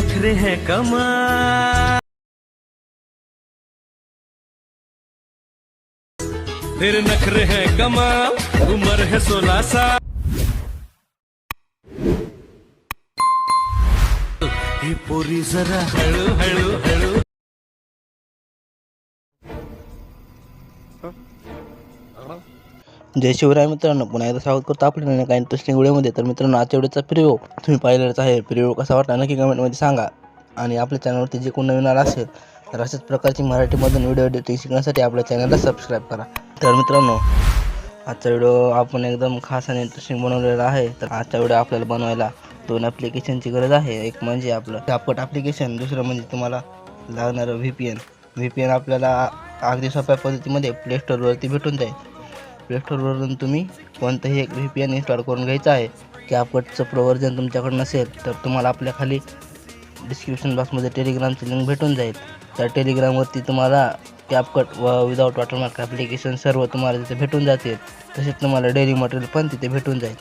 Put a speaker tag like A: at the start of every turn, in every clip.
A: नखरे हैं कमाल। तेरे नखरे हैं कमाल, उम्र है सोलह साल। पूरी, जरा हळू हळू हळू।
B: जय शिवराय मित्रांनो पुन्हा एकदा स्वागत करतो आपल्या नाही काही इंटरेस्टिंग व्हिडिओमध्ये. तर मित्रांनो आजच्या व्हिडिओचा प्रिव्ह्यू तुम्ही पाहिलेलाच आहे. प्रिव्ह्यू कसा वाटला नक्की कमेंटमध्ये सांगा. आणि आपल्या चॅनलवरती जे कोण नवीन आला असेल तर अशाच प्रकारची मराठीमधून व्हिडिओ एडिटिंग शिकण्यासाठी आपल्या चॅनलला सबस्क्राईब करा. तर मित्रांनो आजचा व्हिडिओ आपण एकदम खास आणि इंटरेस्टिंग बनवलेला आहे. तर आजचा व्हिडिओ आपल्याला बनवायला दोन ॲप्लिकेशनची गरज आहे. एक म्हणजे आपलं झापट ॲप्लिकेशन दुसरं म्हणजे तुम्हाला लागणारं V P N V P N आपल्याला अगदी सोप्या पद्धतीमध्ये प्ले स्टोरवरती भेटून जाईल. प्लेस्टोरवरून तुम्ही कोणतंही एक व्ही पी एन इन्स्टॉल करून घ्यायचं आहे कॅपकटचं प्रो व्हर्जन तुमच्याकडे नसेल तर तुम्हाला आपल्या खाली डिस्क्रिप्शन बॉक्समध्ये टेलिग्रामची लिंक भेटून जाईल. त्या टेलिग्रामवरती तुम्हाला कॅपकट व विदाऊट वॉटरमार्क ॲप्लिकेशन सर्व तुम्हाला तिथे भेटून जातील. तसेच तुम्हाला डेली मटेरियल पण तिथे भेटून जाईल.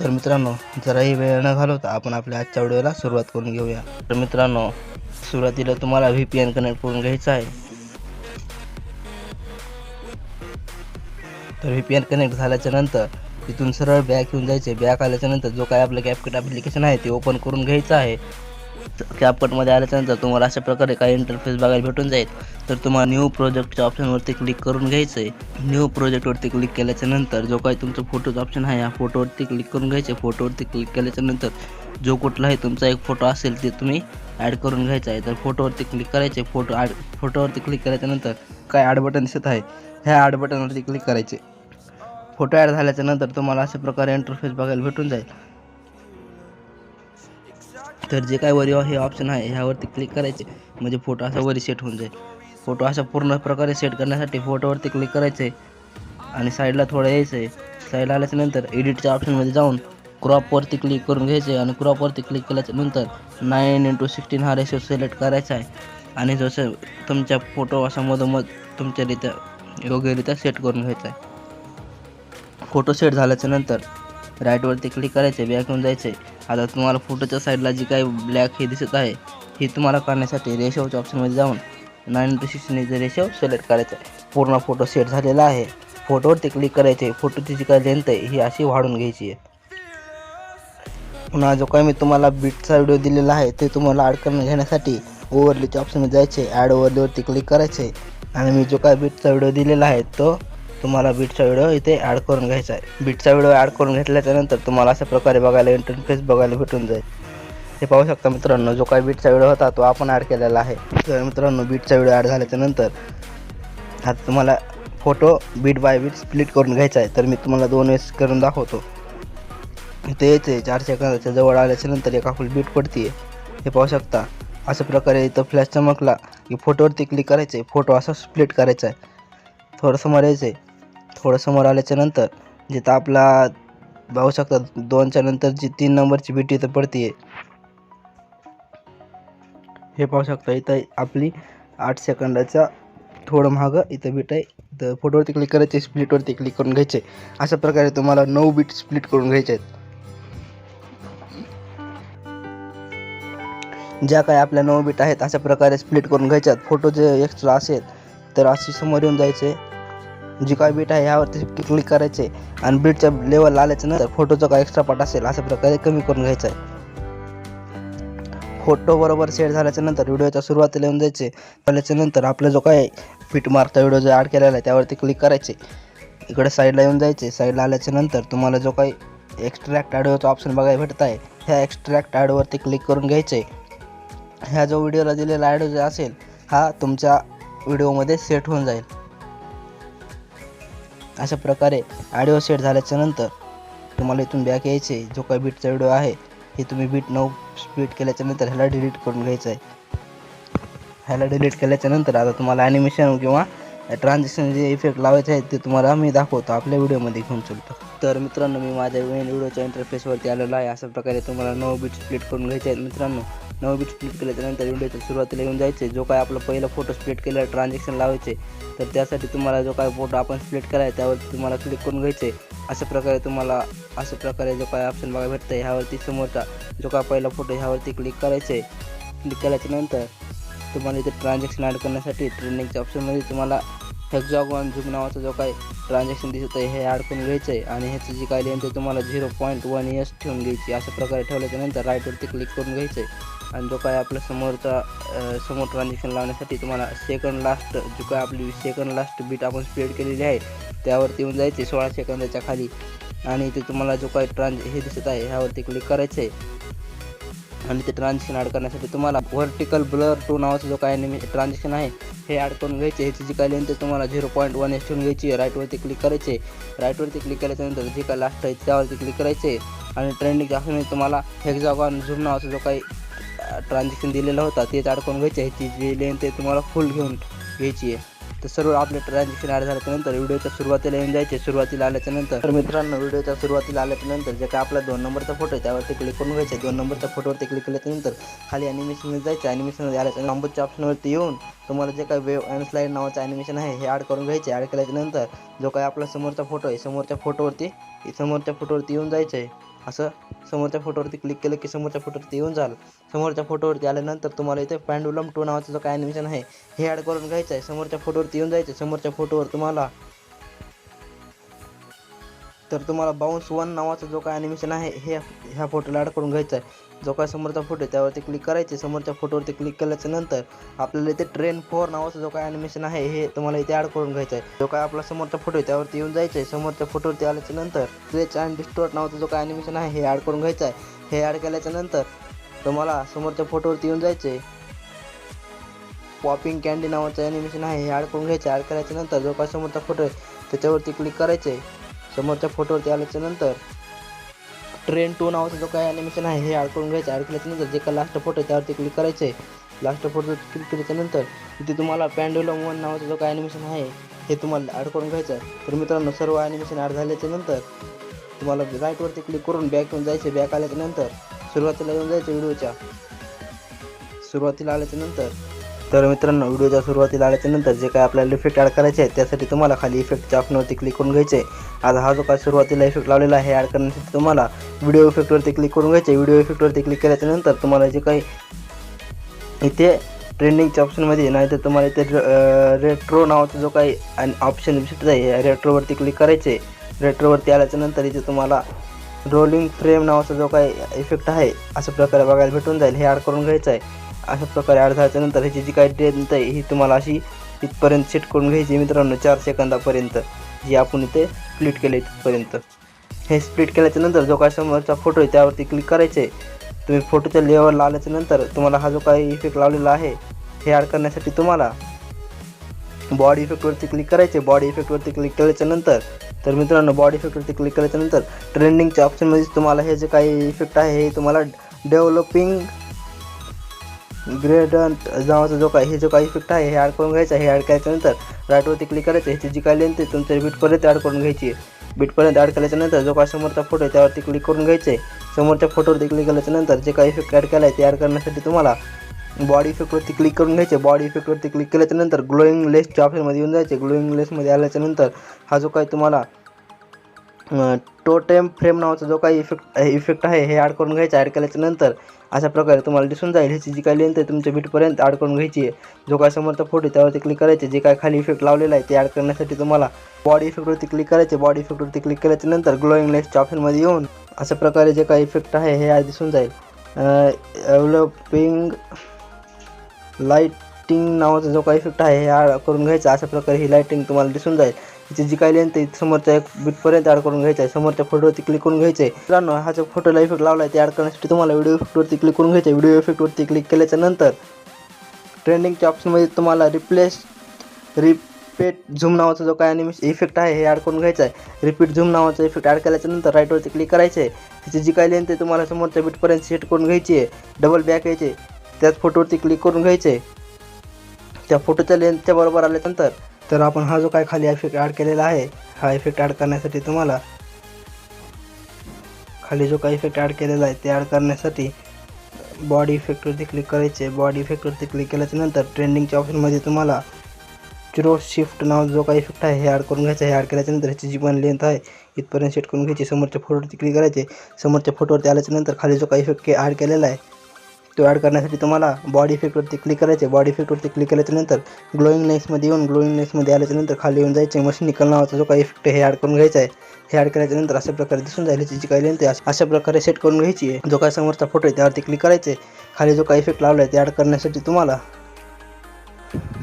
B: तर मित्रांनो जराही वेळ न घालवता आपण आपल्या आजच्या व्हिडिओला सुरुवात करून घेऊया. तर मित्रांनो सुरुवातीला तुम्हाला व्ही पी एन कनेक्ट करून घ्यायचं आहे. तर व्ही पी एन कनेक्ट झाल्याच्यानंतर तिथून सरळ बॅक येऊन जायचे. बॅक आल्याच्यानंतर जो काय आपलं कॅपकट ॲप्लिकेशन आहे ते ओपन करून घ्यायचं आहे. कॅपकटमध्ये आल्याच्यानंतर तुम्हाला अशा प्रकारे काही इंटरफेस बघायला भेटून जाईल. तर तुम्हाला न्यू प्रोजेक्टच्या ऑप्शनवरती क्लिक करून घ्यायचं आहे न्यू प्रोजेक्टवरती क्लिक केल्याच्यानंतर जो काही तुमचं फोटोचं ऑप्शन आहे या फोटोवरती क्लिक करून घ्यायचे. फोटोवरती क्लिक केल्याच्यानंतर जो कुठलाही तुमचा एक फोटो असेल ते तुम्ही ॲड करून घ्यायचा आहे. तर फोटोवरती क्लिक करायचे. फोटो ॲड फोटोवरती क्लिक केल्याच्यानंतर काय ॲड बटन दिसत आहे? ह्या ॲड बटनवरती क्लिक करायचे. फोटो ॲड झाल्याच्यानंतर तुम्हाला अशा प्रकारे इंटरफेस बघायला भेटून जाईल. तर जे काय वरी हे ऑप्शन आहे ह्यावरती क्लिक करायचे. म्हणजे फोटो असा वरी सेट होऊन जाईल. फोटो अशा पूर्ण प्रकारे सेट करण्यासाठी फोटोवरती क्लिक करायचे आणि साईडला थोडं यायचं आहे साईडला आल्याच्यानंतर एडिटच्या ऑप्शनमध्ये जाऊन क्रॉपवरती क्लिक करून घ्यायचे आणि क्रॉपवरती क्लिक केल्याच्यानंतर नाईन इंटू सिक्स्टीन हा रेशो सिलेक्ट करायचा आहे. आणि जसं तुमच्या फोटो असा मधोमध तुमच्यारित्या योग्यरित्या सेट करून घ्यायचा आहे. फोटो सेट झाल्याच्यानंतर राईटवरती क्लिक करायचे बॅक येऊन जायचे. आता तुम्हाला फोटोच्या साईडला जी काही ब्लॅक हे दिसत आहे हे तुम्हाला करण्यासाठी रेशोच्या ऑप्शनमध्ये जाऊन नाईन टू सिक्स्टीनचे रेशो सिलेक्ट करायचं आहे. पूर्ण फोटो सेट झालेला आहे. फोटोवरती क्लिक करायचे फोटोची जी काय लेंथ आहे ही अशी वाढून घ्यायची आहे. पुन्हा जो काही मी तुम्हाला बीटचा व्हिडिओ दिलेला आहे ते तुम्हाला अडकण घेण्यासाठी ओव्हरलीच्या ऑप्शनमध्ये जायचे. ॲड ओव्हरलीवरती क्लिक करायचे. आणि मी जो काय बीटचा व्हिडिओ दिलेला आहे तो तुम्हाला बीटचा व्हिडिओ इथे ॲड करून घ्यायचा आहे. बीटचा व्हिडिओ ॲड करून घेतल्याच्या नंतर तुम्हाला अशा प्रकारे बघायला इंटरफेस बघायला भेटून जाईल. हे पाहू शकता मित्रांनो जो काही बीटचा व्हिडिओ होता तो आपण ॲड केलेला आहे. तर मित्रांनो बीटचा व्हिडिओ ॲड झाल्याच्यानंतर आता तुम्हाला photo beat by beat split करून घ्यायचा आहे. तर मी तुम्हाला दोन वेळेस करून दाखवतो. इथे येते चार सेकंदाच्या जवळ आल्याच्यानंतर एका फुल बीट पडते हे पाहू शकता अशा प्रकारे इथं फ्लॅश चमकला की फोटोवरती क्लिक करायचं आहे फोटो असा स्प्लिट करायचा आहे. थोडं समोर यायचं आहे. थोडं समोर आल्याच्यानंतर जिथं आपला पाहू शकता दोनच्या नंतर जी तीन नंबरची बिटी इथं पडते हे पाहू शकता इथं आपली आठ सेकंदाचा थोडं महाग इथं बीट आहे. तर फोटोवरती क्लिक करायचे स्प्लिटवरती क्लिक करून घ्यायचे. अशा प्रकारे तुम्हाला नऊ बीट स्प्लिट करून घ्यायचे आहेत. ज्या काही आपल्या नऊ बीट आहेत अशा प्रकारे स्प्लिट करून घ्यायच्यात फोटो जे एक्स्ट्रा असेल तर अशी समोर येऊन जायचे. जी काय बीट आहे ह्यावरती क्लिक करायचे आणि बीटच्या लेवल आल्याच्यानंतर फोटोचा काय एक्स्ट्रा पार्ट असेल अशा प्रकारे कमी करून घ्यायचा आहे. फोटो बरोबर सेट झाल्याच्यानंतर व्हिडिओच्या सुरुवातीला येऊन जायचे. झाल्याच्यानंतर आपला जो काय फिट मार्कचा व्हिडिओ जो ॲड केलेला आहे त्यावरती क्लिक करायचे. इकडे साईडला येऊन जायचे. साईडला आल्याच्यानंतर तुम्हाला जो काही एक्स्ट्रॅक्ट ॲडोचा ऑप्शन बघायला भेटत आहे ह्या एक्स्ट्रॅक्ट ॲडवरती क्लिक करून घ्यायचे. ह्या जो व्हिडिओला दिलेला ॲडो जो असेल हा तुमच्या व्हिडिओमध्ये सेट होऊन जाईल. अशा प्रकारे ऑडिओ सेट झाल्याच्यानंतर तुम्हाला इथून बॅक यायचे जो काही बीटचा व्हिडिओ आहे हे तुम्ही बीट नऊ स्पीड केल्याच्यानंतर ह्याला डिलीट करून घ्यायचं आहे. ह्याला डिलीट केल्याच्यानंतर आता तुम्हाला ॲनिमेशन किंवा ट्रान्झॅक्शन जे इफेक्ट लावायचे आहेत ते तुम्हाला मी दाखवतो. आपल्या व्हिडिओमध्ये घेऊन चलतो. तर मित्रांनो मी माझ्या मेन व्हिडिओच्या इंटरफेसवरती आलेलो आहे. अशा प्रकारे तुम्हाला नऊ बीट स्प्लिट करून घ्यायचे आहेत मित्रांनो. नऊ बीट स्प्लिट केल्याच्यानंतर नंतर सुरुवातीला येऊन जायचे जो काय आपला पहिला फोटो स्प्लिट केलेला ट्रान्झॅक्शन लावायचे तर त्यासाठी तुम्हाला जो काय फोटो आपण स्प्लिट केला आहे त्यावरती तुम्हाला क्लिक करून घ्यायचे अशा प्रकारे तुम्हाला अशा प्रकारे जो काय ऑप्शन बघायला भेटतं आहे ह्यावरती समोरचा जो काय पहिला फोटो ह्यावरती क्लिक करायचं आहे क्लिक केल्याच्यानंतर तुम्हाला इथे ट्रान्झॅक्शन ॲड करण्यासाठी ट्रेनिंगच्या ऑप्शनमध्ये तुम्हाला हेक्झॉगॉन झूम नावाचा जो काही ट्रान्झॅक्शन दिसत आहे हे ॲड करून घ्यायचं आहे. आणि ह्याची जी काय लेंथ आहे तुम्हाला झिरो पॉईंट वन इयर्स ठेवून घ्यायची अशा प्रकारे ठेवल्याच्या नंतर राईटवरती क्लिक करून घ्यायचं आहे. आणि जो काय आपल्या समोरचा समोर ट्रान्झॅक्शन लावण्यासाठी तुम्हाला सेकंड लास्ट जो काय आपली सेकंड लास्ट बीट आपण स्प्रेड केलेली आहे त्यावरती येऊन जायचे सोळा सेकंदाच्या खाली. आणि इथे तुम्हाला जो काही ट्रान्झ हे दिसत आहे ह्यावरती क्लिक करायचं आहे. आणि ते ट्रान्झॅक्शन ॲड करण्यासाठी तुम्हाला व्हर्टिकल ब्लर टू नावाचं जो काय ट्रान्झॅक्शन आहे हे ॲड करून घ्यायचे. ह्याची जी काय लेंथ तुम्हाला झिरो पॉईंट वन एस ठेवून घ्यायची. आहे राईटवरती क्लिक करायचे. राईटवरती क्लिक केल्याच्यानंतर जे काय लास्ट आहे त्यावरती क्लिक करायचे. आणि ट्रेंडिंग ऑप्शनमध्ये तुम्हाला हेक्झॉगॉन झूम नावाचा जो काही ट्रान्झॅक्शन दिलेला होता तेच ॲड करून घ्यायचे. ह्याची जी लेंथ आहे तुम्हाला फुल घेऊन घ्यायची आहे. तर सर्व आपले ट्रान्झॅक्शन ॲड झाल्यानंतर व्हिडिओच्या सुरुवातीला येऊन जायचे. सुरुवातीला आल्याच्यानंतर तर मित्रांनो व्हिडिओच्या सुरुवातीला आल्याच्यानंतर जे काय आपला दोन नंबरचा फोटो आहे त्यावरती क्लिक करून घ्यायचे. दोन नंबरच्या फोटोवरती क्लिक केल्याच्यानंतर खाली ॲनिमेशन जायचं. ॲनिमेशन आल्याच्या नंबरच्या ऑप्शनवरती येऊन तुम्हाला जे काय वेव अँड स्लाईड नावाचं ॲनिमेशन आहे हे ॲड करून घ्यायचे. ॲड केल्याच्यानंतर जो काय आपला समोरचा फोटो आहे समोरच्या फोटोवरती समोरच्या फोटोवरती येऊन जायचं आहे असं समोरच्या फोटोवरती क्लिक केलं की समोरच्या फोटोवरती येऊन जाल. समोरच्या फोटोवरती आल्यानंतर तुम्हाला इथे पॅन्डुलम टू नावाचं जो काय ॲनिमेशन आहे हे ॲड करून घ्यायचं आहे समोरच्या फोटोवरती येऊन जायचं समोरच्या फोटोवर तुम्हाला तर तुम्हाला बाउन्स वन नावाचा जो काय ॲनिमेशन आहे हे ह्या फोटोला ॲड करून घ्यायचा आहे. जो काय समोरचा फोटो आहे त्यावरती क्लिक करायचे समोरच्या फोटोवरती क्लिक केल्याच्यानंतर आपल्याला इथे ट्रेन फोर नावाचं जो काय ॲनिमेशन आहे हे तुम्हाला इथे ॲड करून घ्यायचं आहे. जो काय आपला समोरचा फोटो आहे त्यावरती येऊन जायचं आहे. समोरच्या फोटोवरती आल्याच्यानंतर स्ट्रेच अँड डिस्टोर्ट नावाचं जो काय ॲनिमेशन आहे हे ॲड करून घ्यायचं आहे. हे ॲड केल्याच्यानंतर तुम्हाला समोरच्या फोटोवरती येऊन जायचं आहे. पॉपिंग कॅन्डी नावाचं ॲनिमेशन आहे हे ॲड करून घ्यायचं ॲड करायच्या नंतर जो काय समोरचा फोटो आहे त्याच्यावरती क्लिक करायचं आहे. समोरच्या फोटोवरती आल्याच्यानंतर ट्रेन टू नावाचं जो काय ॲनिमेशन आहे हे अडकून घ्यायचं. अडकल्याच्यानंतर जे काय लास्ट फोटो आहे त्यावरती क्लिक करायचं आहे लास्ट फोटो क्लिक केल्याच्यानंतर इथे तुम्हाला पॅन्डुलम वन नावाचं जो काय ॲनिमेशन आहे हे तुम्हाला अडकून घ्यायचं आहे तर मित्रांनो सर्व ॲनिमेशन ॲड झाल्याच्यानंतर तुम्हाला राईटवरती क्लिक करून बॅक येऊन जायचे बॅक आल्याच्यानंतर सुरुवातीला येऊन जायचं व्हिडिओच्या. सुरुवातीला आल्याच्यानंतर तर मित्रांनो व्हिडिओच्या सुरुवातीला आल्याच्यानंतर जे काय आपल्याला इफेक्ट ॲड करायचे आहे त्यासाठी तुम्हाला खाली इफेक्टच्या ऑप्शनवरती क्लिक करून घ्यायचे आहे. आता हा जो काय सुरुवातीला इफेक्ट लावलेला आहे ॲड करण्यासाठी तुम्हाला व्हिडिओ इफेक्टवरती क्लिक करून घ्यायचे व्हिडिओ इफेक्टवरती क्लिक केल्याच्यानंतर तुम्हाला जे काही इथे ट्रेंडिंगच्या ऑप्शनमध्ये नाहीतर तुम्हाला इथे रेट्रो नावाचा जो काही ऑप्शन दिसत आहे रेट्रोवरती क्लिक करायचे रेट्रोवरती आल्याच्यानंतर इथे तुम्हाला रोलिंग फ्रेम नावाचा जो काही इफेक्ट आहे अशा प्रकारे बघायला भेटून जाईल. हे ॲड करून घ्यायचं आहे. अशा प्रकारे ॲड झाल्याच्यानंतर ह्याची जी काही डेंथ आहे ही तुम्हाला अशी इथपर्यंत सेट करून घ्यायची मित्रांनो चार सेकंदापर्यंत. जी आपण इथे स्प्लिट केले इथपर्यंत हे स्प्लिट केल्याच्यानंतर जो काय समोरचा फोटो आहे त्यावरती क्लिक करायचे तुम्ही फोटोच्या लेवलला आल्याच्यानंतर तुम्हाला हा जो काही इफेक्ट लावलेला आहे हे ॲड करण्यासाठी तुम्हाला बॉडी इफेक्टवरती क्लिक करायचे. बॉडी इफेक्टवरती क्लिक केल्याच्यानंतर तर मित्रांनो बॉडी इफेक्टवरती क्लिक केल्याच्यानंतर ट्रेंडिंगच्या ऑप्शनमध्ये तुम्हाला हे जे काही इफेक्ट आहे हे तुम्हाला डेव्हलपिंग ग्रेडंट नावाचा जो काय हे जो काही इफेक्ट आहे हे ॲड करून घ्यायचं हे ॲड केल्याच्यानंतर राईटवरती क्लिक करायचं ह्याची जी काय लेंथ आहे तुमच्या बीटपर्यंत ॲड करून घ्यायची आहे. बीटपर्यंत ॲड केल्याच्यानंतर जो काय समोरचा फोटो आहे त्यावरती क्लिक करून घ्यायचं आहे. समोरच्या फोटोवरती क्लिक केल्याच्यानंतर जे काही इफेक्ट ॲड केला आहे ते ॲड करण्यासाठी तुम्हाला बॉडी इफेक्टवरती क्लिक करून घ्यायचे बॉडी इफेक्टवरती क्लिक केल्याच्यानंतर ग्लोईंग लेसच्या ऑप्शनमध्ये येऊन जायचे ग्लोईंग लेसमध्ये आल्याच्यानंतर हा जो काही तुम्हाला टोटेम फ्रेम नावाचा जो काही इफेक्ट इफेक्ट आहे हे ॲड करून घ्यायचं ॲड केल्याच्यानंतर अशा प्रकारे तुम्हाला दिसून जाईल. ह्याची जी काही लेंथ आहे तुमच्या बीटपर्यंत ॲड करून घ्यायची आहे. जो काय समोरचा फोटो आहे त्यावरती क्लिक करायचे. जे काय खाली इफेक्ट लावलेला आहे ते ॲड करण्यासाठी तुम्हाला बॉडी इफेक्टवरती क्लिक करायचे. बॉडी इफेक्टवरती क्लिक केल्याच्यानंतर ग्लोईंग लेसच्या ऑप्शनमध्ये येऊन अशा प्रकारे जे काही इफेक्ट आहे हे दिसून जाईल. एव्हलपिंग लाईटिंग नावाचा जो काही इफेक्ट आहे हे ॲड करून घ्यायचा. अशा प्रकारे ही लाईटिंग तुम्हाला दिसून जाईल. तिची जी काही लेंथ आहे समोरच्या एक बीटपर्यंत ॲड करून घ्यायचं आहे. समोरच्या फोटोवरती क्लिक करून घ्यायचं आहे मित्रांनो हा जो फोटोला इफेक्ट लावला आहे ते ॲड करण्यासाठी तुम्हाला व्हिडिओ इफेक्टवरती क्लिक करून घ्यायचं आहे व्हिडिओ इफेक्टवरती क्लिक केल्याच्यानंतर ट्रेंडिंगच्या ऑप्शनमध्ये तुम्हाला रिप्लेस रिपीट झूम नावाचा जो काय अनिमेश इफेक्ट आहे हे ॲड करून घ्यायचा आहे रिपीट झूम नावाचा इफेक्ट ॲड केल्याच्यानंतर राईटवरती क्लिक करायचं आहे त्याची जी काही लेंथ आहे तुम्हाला समोरच्या बीटपर्यंत सेट करून घ्यायची आहे डबल बॅक यायचे त्याच फोटोवरती क्लिक करून घ्यायचे आहे त्या फोटोच्या लेंथच्या बरोबर आल्यानंतर तर आपण हा जो काय खाली इफेक्ट ॲड केलेला आहे हा इफेक्ट ॲड करण्यासाठी तुम्हाला खाली जो काही इफेक्ट ॲड केलेला आहे ते ॲड करण्यासाठी बॉडी इफेक्टवरती क्लिक करायचे. बॉडी इफेक्टवरती क्लिक केल्याच्यानंतर ट्रेंडिंगच्या ऑप्शनमध्ये तुम्हाला चिरो शिफ्ट नाव जो काही इफेक्ट आहे हे ॲड करून घ्यायचं. आहे ॲड केल्याच्यानंतर ह्याची जी पण लेंथ आहे इथपर्यंत सेट करून घ्यायची. समोरच्या फोटोवरती क्लिक करायचे. समोरच्या फोटोवरती आल्याच्यानंतर खाली जो काही इफेक्ट ॲड केलेला आहे तो ॲड करण्यासाठी तुम्हाला बॉडी इफेक्टवरती क्लिक करायचे बॉडी इफेक्टवरती क्लिक केल्याच्यानंतर ग्लोईंग लेन्समध्ये येऊन ग्लोईंग लेन्समध्ये आल्याच्यानंतर खाली येऊन जायचे मशीन निकल नावाचा जो काही इफेक्ट हे ॲड करून घ्यायचा आहे हे ॲड केल्याच्यानंतर अशा प्रकारे दिसून जाईल. त्याची जी काही लेंथ आहे अशा प्रकारे सेट करून घ्यायची आहे. जो काही समोरचा फोटो आहे त्यावरती क्लिक करायचे खाली जो काही इफेक्ट लावला आहे ते ॲड करण्यासाठी तुम्हाला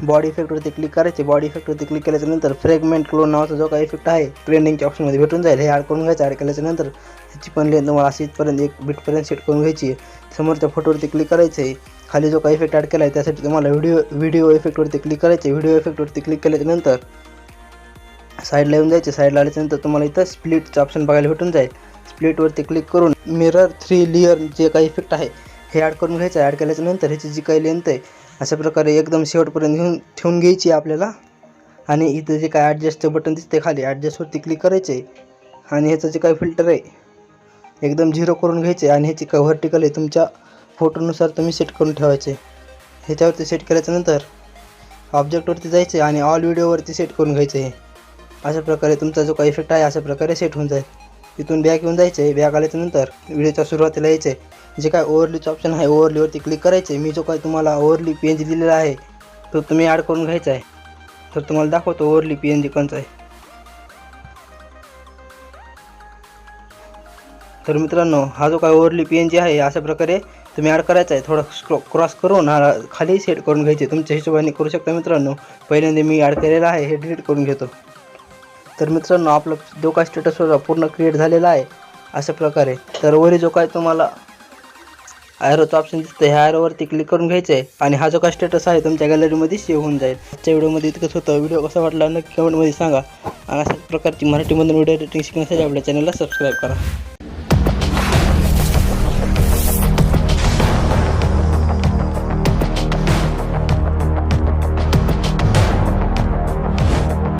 B: बॉडी इफेक्टवरती क्लिक करायचे बॉडी इफेक्टवरती क्लिक केल्याच्यानंतर फ्रेगमेंट क्लोन नावाचा जो काही इफेक्ट आहे ट्रेंडिंगच्या ऑप्शनमध्ये भेटून जाईल. हे ॲड करून घ्यायचं. ॲड केल्याच्यानंतर ह्याची पण लेंथ तुम्हाला अशी इथपर्यंत एक बिटपर्यंत सेट करून घ्यायची आहे. समोरच्या फोटोवरती क्लिक करायचं आहे खाली जो काही इफेक्ट ॲड केला आहे त्यासाठी तुम्हाला व्हिडिओ व्हिडिओ इफेक्टवरती क्लिक करायचे व्हिडिओ इफेक्टवरती क्लिक केल्याच्यानंतर साईडला येऊन जायचे. साईडला आल्याच्यानंतर तुम्हाला इथं स्प्लिटचं ऑप्शन बघायला भेटून जाईल. स्प्लिटवरती क्लिक करून मिरर थ्री लिअर जे काही इफेक्ट आहे हे ॲड करून घ्यायचं. ॲड केल्याच्यानंतर ह्याची जी काही लेंथ आहे अशा प्रकारे एकदम शेवटपर्यंत घेऊन ठेवून घ्यायची आहे आपल्याला. आणि इथं जे काय ॲडजस्टचं बटन दिसते खाली ॲडजस्टवरती क्लिक करायचे आणि ह्याचं जे काही फिल्टर आहे एकदम झिरो करून घ्यायचे आणि ह्याची कव्हर्टिकल व्हर्टिकल आहे तुमच्या फोटोनुसार तुम्ही सेट करून ठेवायचे. ह्याच्यावरती सेट केल्याच्यानंतर ऑब्जेक्टवरती जायचे आणि ऑल व्हिडिओवरती सेट करून घ्यायचे. हे अशा प्रकारे तुमचा जो काही इफेक्ट आहे अशा प्रकारे सेट होऊन जाईल. तिथून बॅक येऊन जायचे. बॅग बॅक आल्याच्यानंतर व्हिडिओच्या सुरुवातीला यायचं. आहे जे काय ओव्हरलीचं ऑप्शन आहे ओव्हरलीवरती क्लिक करायचे. मी जो काय तुम्हाला ओव्हरली पी एन जी दिलेला आहे तो तुम्ही ॲड करून घ्यायचा आहे. तर तुम्हाला दाखवतो ओव्हरली पी एन जी कोणचा आहे. तर मित्रांनो हा जो काय ओव्हरली पी एन जी आहे अशा प्रकारे तुम्ही ॲड करायचा आहे. थोडा स्क्रो क्रॉस करून हा खाली सेट करून घ्यायचे. तुमच्या हिशोबाने करू शकता मित्रांनो. पहिल्यांदा मी ॲड केलेला आहे हे डिलीट करून घेतो. तर मित्रांनो आपलं जो काय स्टेटस होता पूर्ण क्रिएट झालेला आहे अशा प्रकारे. तर वरी जो काय तुम्हाला ॲरोचं ऑप्शन दिसतं ह्या ॲरोवरती क्लिक करून घ्यायचं आहे आणि हा जो काय स्टेटस आहे तुमच्या गॅलरीमध्ये सेव्ह होऊन जाईल. आजच्या व्हिडिओमध्ये इतकंच होतं. व्हिडिओ कसा वाटला नक्की कमेंटमध्ये सांगा. आणि अशा प्रकारची मराठीमधून व्हिडिओ रेटिंग शिकण्यासाठी आपल्या चॅनलला सबस्क्राईब करा.